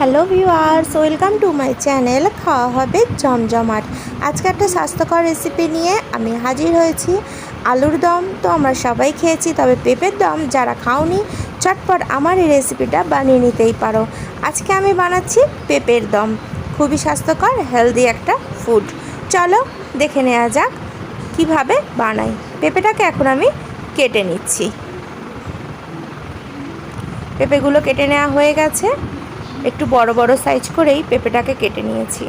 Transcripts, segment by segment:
Hello viewers, welcome to my channel খাওয়া হবে জমজমাট। আজকে একটা স্বাস্থ্যকর রেসিপি নিয়ে আমি হাজির হয়েছি। আলুর দম তো আমরা সবাই খেয়েছি, তবে পেঁপের দম যারা খাওনি, চটপট আমার এই রেসিপিটা বানিয়ে নিতেই পারো। আজকে আমি বানাচ্ছি পেঁপের দম। খুবই স্বাস্থ্যকর হেলদি একটা ফুড চলো দেখে নেওয়া যাক কীভাবে বানাই। পেঁপেটাকে এখন আমি কেটে নিচ্ছি। পেঁপেগুলো কেটে নেওয়া হয়ে গেছে। একটু বড় বড় সাইজ করেই পেঁপেটাকে কেটে নিয়েছি।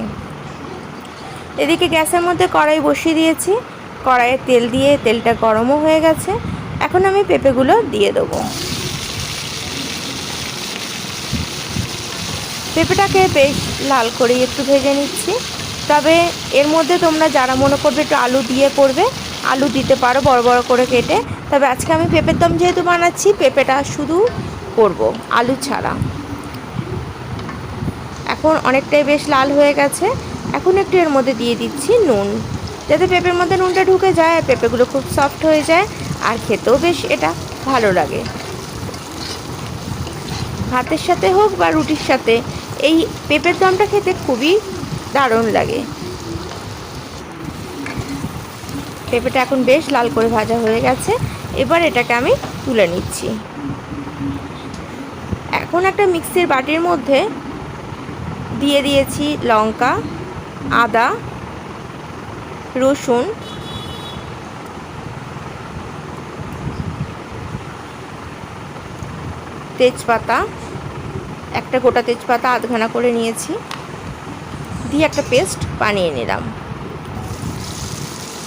এদিকে গ্যাসের মধ্যে কড়াই বসিয়ে দিয়েছি। কড়াইয়ে তেল দিয়ে তেলটা গরমও হয়ে গেছে। এখন আমি পেঁপেগুলো দিয়ে দেবো। পেঁপেটাকে বেশ লাল করে একটু ভেজে নিচ্ছি। তবে এর মধ্যে তোমরা যারা মনে করবে একটু আলু দিয়ে করবে, আলু দিতে পারো বড় বড় করে কেটে। তবে আজকে আমি পেঁপের দম যেহেতু বানাচ্ছি, পেঁপেটা শুধু করব, আলু ছাড়া। এখন অনেকটাই বেশ লাল হয়ে গেছে। এখন একটু এর মধ্যে দিয়ে দিচ্ছি নুন। যাতে পেঁপের মধ্যে নুনটা ঢুকে যায় আর পেঁপেগুলো খুব সফট হয়ে যায়। আর খেতেও বেশ এটা ভালো লাগে। ভাতের সাথে হোক বা রুটির সাথে, এই পেঁপের দমটা খেতে খুবই দারুণ লাগে। পেঁপেটা এখন বেশ লাল করে ভাজা হয়ে গেছে। এবার এটাকে আমি তুলে নিচ্ছি। এখন একটা মিক্সির বাটির মধ্যে দিয়ে দিয়েছি লঙ্কা, আদা, রসুন। তেজপাতা, একটা গোটা তেজপাতা আধখানা করে নিয়েছি। দিয়ে একটা পেস্ট বানিয়ে নিলাম।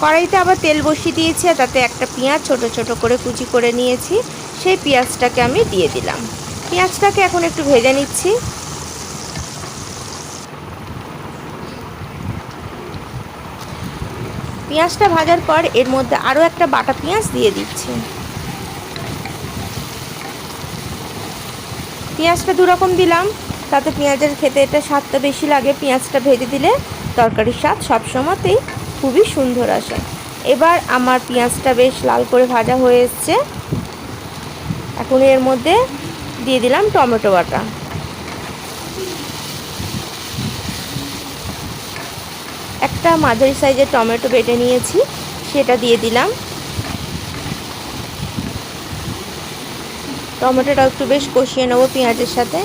কড়াইতে আবার তেল বসিয়ে দিয়েছি আর তাতে একটা পেঁয়াজ ছোট ছোট করে কুচি করে নিয়েছি। সেই পেঁয়াজটাকে আমি দিয়ে দিলাম। পেঁয়াজটাকে এখন একটু ভেজে নিচ্ছি। পেঁয়াজটা ভাজার পর এর মধ্যে আরও একটা বাটা পেঁয়াজ দিয়ে দিচ্ছি। পেঁয়াজটা দুরকম দিলাম, তাতে পেঁয়াজের খেতে এটা স্বাদটা বেশি লাগে, পেঁয়াজটা ভেজে দিলে তরকারির স্বাদ সবসময়তেই খুবই সুন্দর আসে। এবার আমার পেঁয়াজটা বেশ লাল করে ভাজা হয়ে এসছে। এখন এর মধ্যে দিয়ে দিলাম টমেটো বাটা। একটা মাঝারি সাইজের টমেটো বেটে নিয়েছি, সেটা দিয়ে দিলাম। টমেটোটা একটু বেশ কষিয়ে নেব পেঁয়াজের সাথে।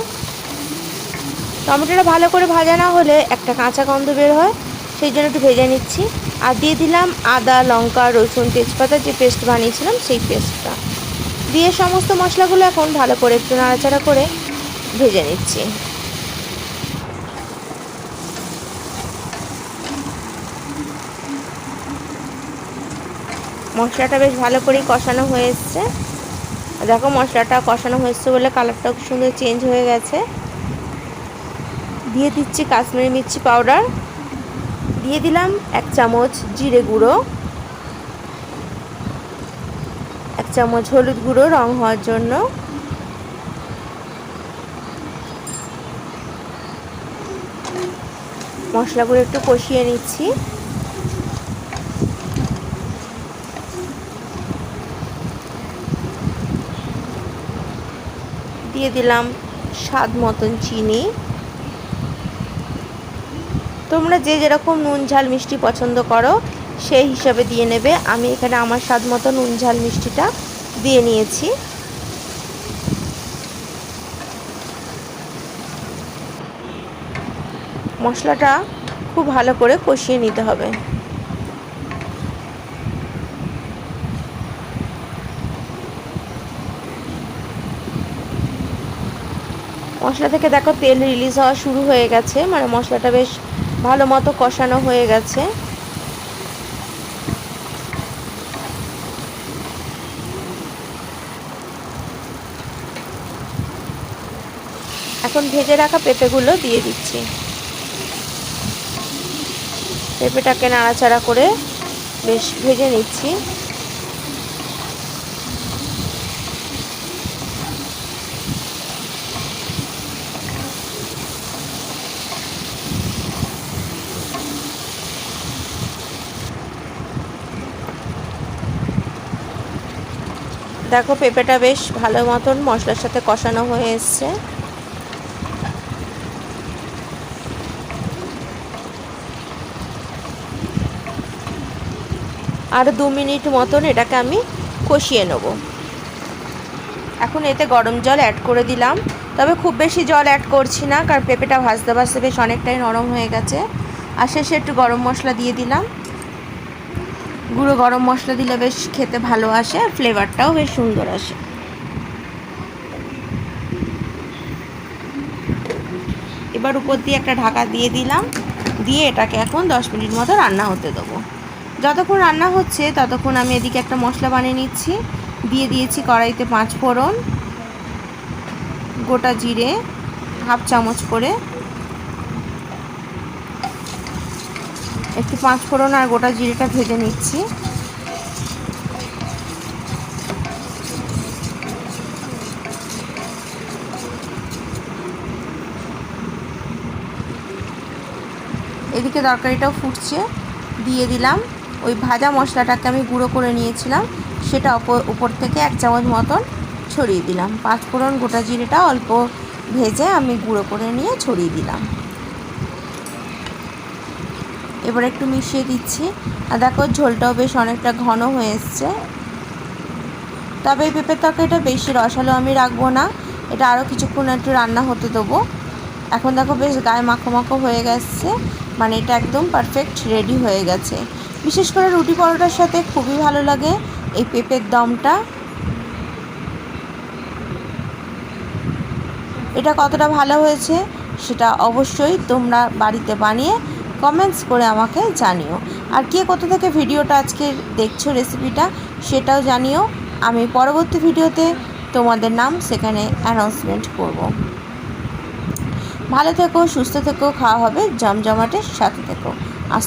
টমেটোটা ভালো করে ভাজা না হলে একটা কাঁচা গন্ধ বের হয়, সেই জন্য একটু ভেজে নিচ্ছি। আর দিয়ে দিলাম আদা, লঙ্কা, রসুন, তেজপাতা যে পেস্ট বানিয়েছিলাম, সেই পেস্টটা। দিয়ে সমস্ত মশলাগুলো এখন ভালো করে একটু নাড়াচাড়া করে ভেজে নিচ্ছি। মশলাটা বেশ ভালো করেই কষানো হয়ে দেখো মশলাটা কষানো হয়েছে বলে কালারটাও খুব সুন্দর চেঞ্জ হয়ে গেছে। দিয়ে দিচ্ছি কাশ্মীরি মির্চি পাউডার। দিয়ে দিলাম এক চামচ জিরে গুঁড়ো। এক চামচ হলুদ গুঁড়ো রং হওয়ার জন্য। মশলাগুলো একটু কষিয়ে নিচ্ছি। দিয়ে দিলাম স্বাদ মতন চিনি। তোমরা যে যেরকম নুন, ঝাল, মিষ্টি পছন্দ করো, সেই হিসাবে দিয়ে নেবে। আমি এখানে আমার স্বাদ মতো নুন, ঝাল, মিষ্টিটা দিয়ে নিয়েছি। মশলাটা খুব ভালো করে কষিয়ে নিতে হবে। মশলা থেকে দেখো তেল রিলিজ হওয়া শুরু হয়ে গেছে। মানে মশলাটা বেশ ভালো মতো কষানো হয়ে গেছে। এখন ভেজে রাখা পেঁপেগুলো দিয়ে দিচ্ছি। পেঁপেটাকে নাড়াচাড়া করে বেশ ভেজে নিচ্ছি। দেখো, পেঁপেটা বেশ ভালো মতন মশলার সাথে কষানো হয়ে এসছে। আর দু মিনিট মতন এটাকে আমি কষিয়ে নেব। এখন এতে গরম জল অ্যাড করে দিলাম। তবে খুব বেশি জল অ্যাড করছি না, কারণ পেঁপেটা ভাজতে ভাজতে বেশ অনেকটাই নরম হয়ে গেছে। আর শেষে একটু গরম মশলা দিয়ে দিলাম। গুঁড়ো গরম মশলা দিলে বেশ খেতে ভালো আসে, আর ফ্লেভারটাও বেশ সুন্দর আসে। এবার উপর দিয়ে একটা ঢাকা দিয়ে দিলাম, দিয়ে এটাকে এখন দশ মিনিট মতো রান্না হতে দেবো। যতক্ষণ রান্না হচ্ছে, ততক্ষণ আমি এদিকে একটা মশলা বানিয়ে নিচ্ছি। দিয়ে দিয়েছি কড়াইতে পাঁচ ফোড়ন, গোটা জিরে, হাফ চামচ করে একটু পাঁচ ফোড়ন আর গোটা জিরেটা ভেজে নিচ্ছি। এদিকে তরকারিটাও ফুটছে, দিয়ে দিলাম। ওই ভাজা মশলাটাকে আমি গুঁড়ো করে নিয়েছিলাম, সেটা উপর থেকে এক চামচ মতন ছড়িয়ে দিলাম। পাঁচ ফোড়ন গোটা জিরেটা অল্প ভেজে আমি গুঁড়ো করে নিয়ে ছড়িয়ে দিলাম। এবার একটু মিশিয়ে দিচ্ছি। আর দেখো, ঝোলটাও বেশ অনেকটা ঘন হয়ে এসছে। তবে এই পেঁপের তরকারিটা বেশি রসালো আমি রাখব না। এটা আরও কিছুক্ষণ একটু রান্না হতে দেবো। এখন দেখো, বেশ গায়ে মাখো মাখো হয়ে গেছে। মানে এটা একদম পারফেক্ট রেডি হয়ে গেছে। বিশেষ করে রুটি পরোটার সাথে খুবই ভালো লাগে এই পেঁপের দমটা। এটা কতটা ভালো হয়েছে সেটা অবশ্যই তোমরা বাড়িতে বানিয়ে কমেন্টস করে আমাকে জানিও। আর কে কোথা থেকে ভিডিওটা আজকে দেখছ রেসিপিটা সেটাও জানিও। আমি পরবর্তী ভিডিওতে তোমাদের নাম সেখানে অ্যানাউন্সমেন্ট করব। ভালো থেকো, সুস্থ থেকো, খাওয়া হবে, জমজমাটের সাথে থেকো।